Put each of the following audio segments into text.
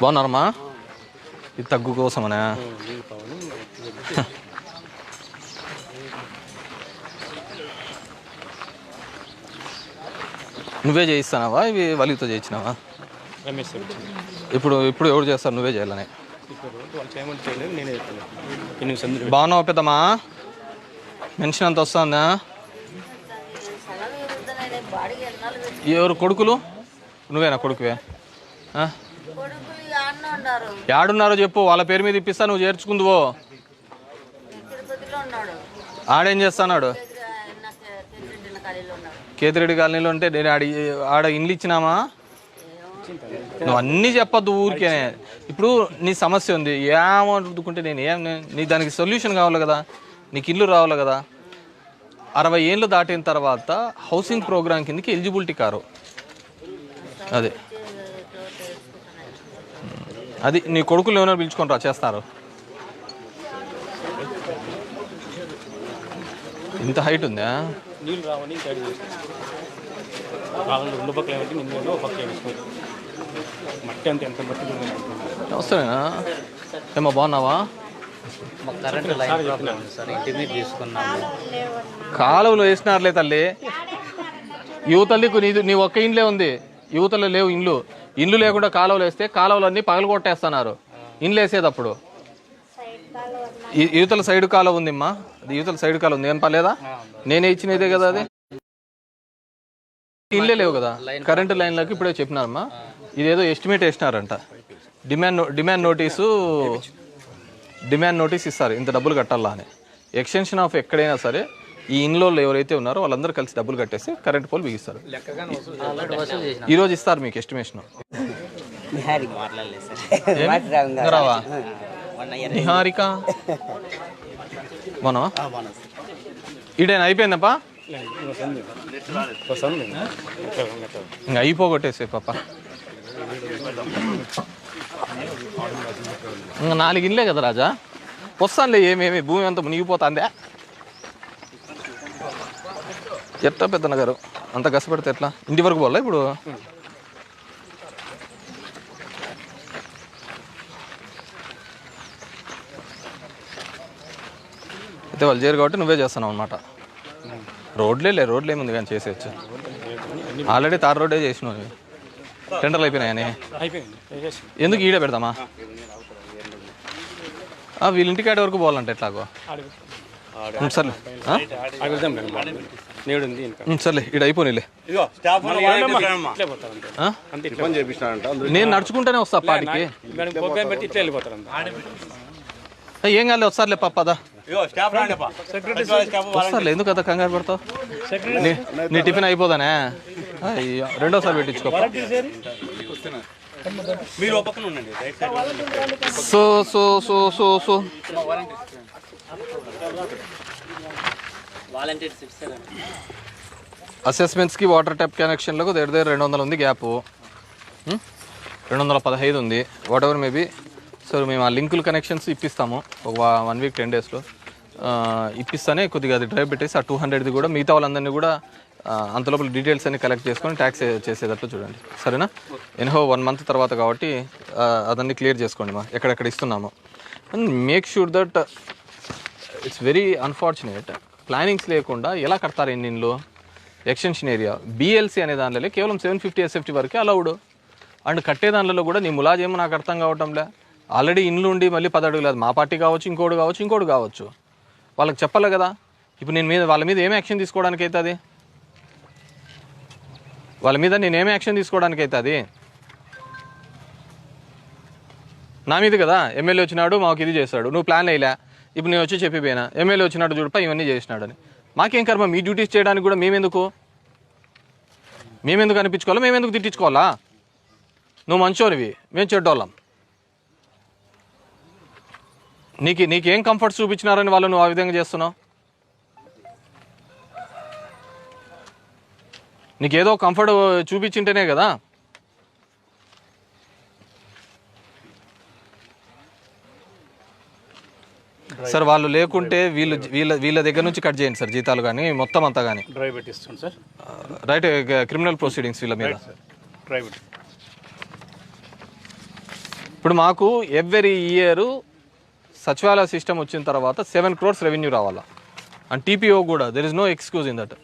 బాగున్నారమ్మా? ఇది తగ్గు కోసమనా. నువ్వే చేయిస్తానావా? ఇవి వలితో చేయించినావా రమేష్ సార్ వచ్చింది ఇప్పుడు ఇప్పుడు ఎవరు చేస్తారు? నువ్వే చేయాలని. బాగున్నావా పెద్దమ్మా? మెన్షన్ అంత వస్తుందా? ఎవరు కొడుకులు? నువ్వేనా కొడుకువే? యాడున్నారో చెప్పు వాళ్ళ పేరు మీద ఇప్పిస్తా నువ్వు చేర్చుకుందువో. ఆడేం ఉన్నాడు? కేతిరెడ్డి కాలనీలో ఉంటే నేను ఆడి ఆడ ఇండ్లు ఇచ్చినామా? నువ్వు అన్నీ చెప్పొద్దు ఊరికే ఇప్పుడు నీ సమస్య ఉంది ఏమనుకుంటే నేను ఏం నే- నీ దానికి సొల్యూషన్ కావాలి కదా నీకు ఇల్లు రావాలి కదా. అరవై ఏళ్ళు దాటిన తర్వాత హౌసింగ్ ప్రోగ్రామ్ కిందకి ఎలిజిబిలిటీ కారు. అదే. అది నీ కొడుకులు ఏమైనా పిలుచుకొని రా చేస్తారు. ఇంత హైట్ ఉందా? నీళ్ళు రావని ఇంకా యాడ్ చేస్తాను కాలంలో రెండు పక్కల ఏమంటే నిన్న ఒక పక్క వేసుకోవచ్చు మట్టి అంత ఎంత మట్టి ఉంటుంది వస్తానేనా ఏమో బాగున్నావా? కరెంటు లైన్ ప్రాబ్లం ఉంది సార్ ఇంటి మీద తీసుకున్నాము. కాలువలు వేసినారులే తల్లి. యువతల్లికు నీ నీ ఒక్క ఇండ్లే ఉంది. యువతలో లేవు ఇండ్లు. ఇండ్లు లేకుండా కాలువలు వేస్తే కాలువలన్నీ పగలు కొట్టేస్తున్నారు ఇండ్లు వేసేటప్పుడు. యువతల సైడ్ కాలువ ఉందిమ్మా. అది యువతల సైడ్ కాలువ ఉంది. ఏం పర్లేదా? నేనే ఇచ్చినదే కదా అది? ఇల్లే లేవు కదా? కరెంటు లైన్లోకి ఇప్పుడే చెప్పినారమ్మా. ఇదేదో estimate వేసినారంట. Demand demand notice demand notice ఇస్తారు. ఇంత డబ్బులు కట్టాలా అని. ఎక్స్టెన్షన్ ఆఫ్ ఎక్కడైనా సరే ఈ ఇంట్లో ఎవరైతే ఉన్నారో వాళ్ళందరూ కలిసి డబ్బులు కట్టేసి కరెంట్ పోల్ బిగిస్తారు. ఆల్రెడీ వసూలు చేసిన. ఈ రోజు ఇస్తారు మీకు ఎస్టిమేషన్. రావా నిహారిక? మనం ఈడేనా? అయిపోయిందప్పా? ఇంకా అయిపోగొట్టేసే పాప. ఇంకా నాలుగు ఇల్లే కదా రాజా? వస్తానులే ఏమేమి? భూమి అంతా మునిగిపోతుందే. ఎట్లా పెద్దన్న గారు? అంత కష్టపడితే ఎట్లా? ఇంటి వరకు పోలే ఇప్పుడు? అయితే వాళ్ళు చేయరు కాబట్టి నువ్వే చేస్తున్నావు అనమాట రోడ్లే లే రోడ్లు ఏముంది కానీ చేసేయచ్చు ఆల్రెడీ తార్ రోడ్డే చేసినావు. టెండర్లు అయిపోయినాయని ఎందుకు ఈడే పెడదామా ఆ, వీళ్ళ ఇంటికాడ వరకు పోవాలంటే ఎట్లాగో? ఆడి సర్లే. సర్లే ఈడ అయిపోయిలే నేను నడుచుకుంటూనే వస్తా పాటికి ఏం కాలే వస్తారులే పప్పదా వస్తారులే ఎందుకు అంత కంగారు పడతావు? నీ- నీ టిఫిన్ అయిపోదానే? అయ్యో, రెండోసారి పెట్టించుకో. మీరు ఒక పక్కన ఉండండి right side. So so so so so. Volunteers ఇస్తారండి అసెస్మెంట్స్కి వాటర్ ట్యాప్ కనెక్షన్లకు దగ్గర దగ్గర రెండు వందలు ఉంది గ్యాప్. రెండు వందల పదహైదు ఉంది. వాట్ ఎవర్ మేబీ సో మేము ఆ లింకులు కనెక్షన్స్ ఇప్పిస్తాము. ఒక వన్ వీక్ టెన్ డేస్లో ఇప్పిస్తానే కొద్దిగా అది డ్రైవ్ పెట్టేసి ఆ టూ హండ్రెడ్ది కూడా మిగతా వాళ్ళందరినీ కూడా అంత లోపల డీటెయిల్స్ అన్ని కలెక్ట్ చేసుకొని ట్యాక్స్ చేసేటట్లు చూడండి. సరేనా? ఎన్హో వన్ మంత్ తర్వాత కాబట్టి అదన్నీ క్లియర్ చేసుకోండి మా. ఎక్కడెక్కడ ఇస్తున్నాము. And make sure that it's very unfortunate. Plannings లేకుండా ఎలా కడతారు ఎన్ని ఇండ్లు? Extension area. బిఎల్సి అనే దానిలో కేవలం సెవెన్ ఫిఫ్టీ ఎస్ఎఫ్టీ వరకే అలౌడ్ అండ్ కట్టే దానిలో కూడా నీ ములాజేమో నాకు అర్థం కావటంలే. ఆల్రెడీ ఇండ్లు ఉండి మళ్ళీ పది అది మా పార్టీ కావచ్చు ఇంకోటి కావచ్చు ఇంకోటి కావచ్చు. వాళ్ళకి చెప్పాలి కదా. ఇప్పుడు నేను మీద వాళ్ళ మీద ఏం యాక్షన్ తీసుకోవడానికి అవుతుంది? వాళ్ళ మీద నేను ఏం యాక్షన్ తీసుకోవడానికి అవుతుంది? నా మీద కదా. ఎమ్మెల్యే వచ్చినాడు మాకు ఇది చేస్తాడు నువ్వు ప్లాన్ వేయలే ఇప్పుడు నేను వచ్చి చెప్పిపోయినా. ఎమ్మెల్యే వచ్చినట్టు చూడపా ఇవన్నీ చేసినాడని. మాకేం కర్మ? మీ డ్యూటీస్ చేయడానికి కూడా మేమెందుకు? మేమెందుకు అనిపించుకోవాలా? మేమెందుకు తిట్టించుకోవాలా? నువ్వు మంచోనివి. మేము చెడ్డోళ్ళం. నీకు నీకేం కంఫర్ట్స్ చూపించినారని వాళ్ళు నువ్వు ఆ విధంగా చేస్తున్నావు? నీకేదో కంఫర్ట్ చూపించింటేనే కదా? సార్ వాళ్ళు లేకుంటే వీళ్ళు వీళ్ళ వీళ్ళ దగ్గర నుంచి కట్ చేయండి సార్ జీతాలు కానీ మొత్తం అంతా కానీ. డ్రైవ్ పెట్టిస్తాను సార్. రైట్ క్రిమినల్ ప్రొసీడింగ్స్ వీళ్ళ మీద. ఇప్పుడు మాకు ఎవ్రీ ఇయర్ సచివాలయ సిస్టమ్ వచ్చిన తర్వాత సెవెన్ క్రోర్స్ రెవెన్యూ రావాలా? అండ్ టీపీఓ కూడా there is no excuse in that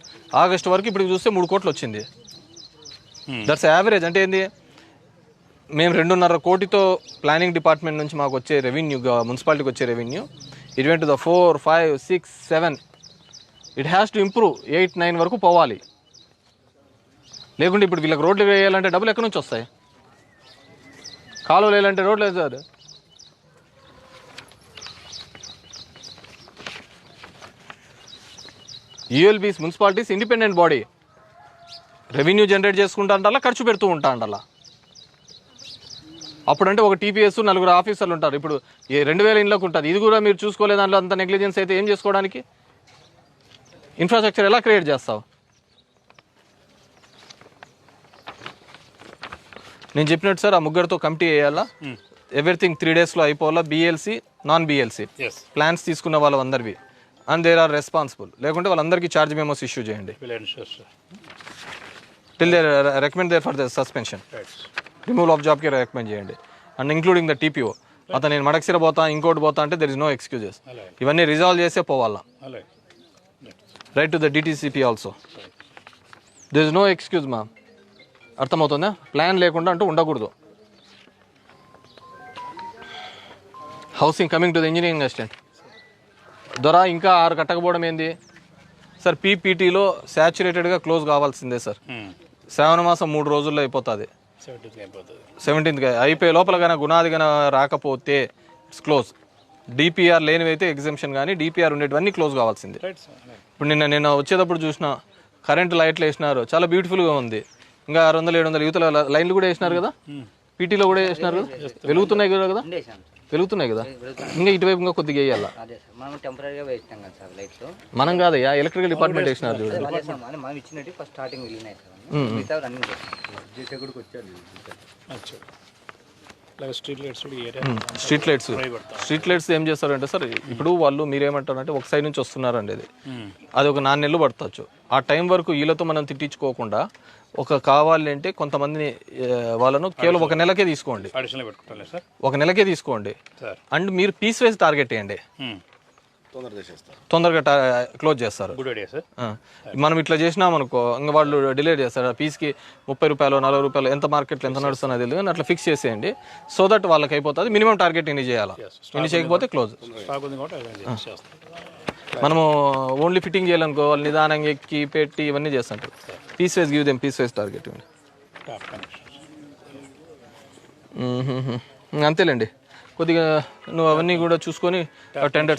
August వరకు ఇప్పుడు చూస్తే మూడు కోట్లు వచ్చింది. దట్స్ యావరేజ్ అంటే ఏంది? మేము రెండున్నర కోటితో ప్లానింగ్ డిపార్ట్మెంట్ నుంచి మాకు వచ్చే రెవెన్యూ మున్సిపాలిటీకి వచ్చే revenue. It went the four five six seven it has to improve eight nine వరకు పోవాలి. లేకుంటే ఇప్పుడు వీళ్ళకి రోడ్లు వేయాలంటే డబ్బులు ఎక్కడి నుంచి వస్తాయి? కాలువలు వేయాలంటే రోడ్లు లేదు sir ULBs municipalities independent body revenue generate చేసుకుంటా అంటాలా ఖర్చు పెడుతూ ఉంటా అంటాలా అప్పుడంటే ఒక టీపీఎస్ నలుగురు ఆఫీసర్లు ఉంటారు. ఇప్పుడు రెండు వేల ఇండ్లకు ఉంటుంది. ఇది కూడా మీరు చూసుకోలే దాంట్లో అంత నెగ్లిజెన్స్ అయితే ఏం చేసుకోవడానికి? ఇన్ఫ్రాస్ట్రక్చర్ ఎలా క్రియేట్ చేస్తావు? నేను చెప్పినట్టు సార్ ఆ ముగ్గురితో కమిటీ వేయాలా? ఎవ్రీథింగ్ త్రీ డేస్లో అయిపోవాలా? బిఎల్సి నాన్ బిఎల్సి ప్లాన్స్ తీసుకున్న వాళ్ళందరివి. అండ్ దేర్ ఆర్ రెస్పాన్సిబుల్ లేకుంటే వాళ్ళందరికీ ఛార్జ్ మెమోస్ ఇష్యూ చేయండి. Till there recommend there for the suspension right removal of జాబ్కి రికమెండ్ చేయండి. అండ్ ఇంక్లూడింగ్ ద టీపీఓ అతను నేను మడక్సిర పోతా ఇంకోటి పోతా అంటే దెర్ ఇస్ నో ఎక్స్క్యూజెస్ ఇవన్నీ రిజాల్వ్ చేసే పోవాలా. Right to the DTCP also there is no excuse మా అర్థమవుతుందా? ప్లాన్ లేకుండా అంటూ ఉండకూడదు. Housing coming to the engineering assistant దొర ఇంకా ఆరు కట్టకపోవడం ఏంది? సార్ పీపీటీలో శాచురేటెడ్గా క్లోజ్ కావాల్సిందే సార్. శ్రావణ మాసం మూడు రోజుల్లో అయిపోతుంది. సెవెంటీన్త్ అయిపోయే లోపల కానీ గుణాది కానీ రాకపోతే ఇట్స్ క్లోజ్ డిపిఆర్ లేనివైతే ఎగ్జామ్షన్ కానీ డిపిఆర్ ఉండేటివన్నీ క్లోజ్ కావాల్సిందే. రైట్ సార్ ఇప్పుడు నిన్న నిన్న వచ్చేటప్పుడు చూసిన కరెంట్ లైట్లు వేసినారు. చాలా బ్యూటిఫుల్గా ఉంది. ఇంకా ఆరు వందలు ఏడు వందలు యువతల లైన్లు కూడా వేసినారు కదా? పీటీలో కూడా వేసినారు కదా? వెలుగుతున్నాయి కదా కదా? వెలుగుతున్నాయి కదా? ఇంకా ఇటువైపు ఇంకా కొద్దిగా వేయాలా? అదే సార్. మనం టెంపరీగా వేసినాం కదా సార్ లైట్స్ మనం కాదయ్యా ఎలక్ట్రికల్ డిపార్ట్మెంట్ వేసినారు చూడండి మిగతా రన్నింగ్ అలాగే street lights street lights. Street lights ఏం చేస్తారంటే సార్ ఇప్పుడు వాళ్ళు మీరేమంటారంటే ఒక సైడ్ నుంచి వస్తున్నారండి అది అది ఒక నాలుగు నెలలు పడతాచ్చు. ఆ టైం వరకు వీళ్ళతో మనం తిట్టించుకోకుండా ఒక కావాలి అంటే కొంతమందిని ఆ, వాళ్ళను కేవలం ఒక నెలకే తీసుకోండి. అడిషనల్ పెట్టుకుంటాను సార్. ఒక నెలకే తీసుకోండి. సార్. అండ్ మీరు పీస్ వైజ్ టార్గెట్ చేయండి. తొందరగా క్లోజ్ చేస్తారు. మనం ఇట్లా చేసినాం అనుకో ఇంకా వాళ్ళు డిలే చేస్తారు. పీస్కి ముప్పై రూపాయలు నలభై రూపాయలు ఎంత మార్కెట్లో ఎంత నడుస్తున్నది తెలియదు కానీ అట్లా ఫిక్స్ చేసేయండి. సో దట్ వాళ్ళకి అయిపోతుంది మినిమం టార్గెట్ ఇన్ని చేయాలి? ఇన్ని చేయకపోతే క్లోజ్. చేస్తాం. మనము ఓన్లీ ఫిట్టింగ్ చేయాలనుకో వాళ్ళు నిదానంగా ఎక్కి పెట్టి ఇవన్నీ చేస్తుంటారు. Piece wise give them piece wise target ఇవ్వండి. అంతేలేండి. కొద్దిగా నువ్వు అవన్నీ కూడా చూసుకొని టెండర్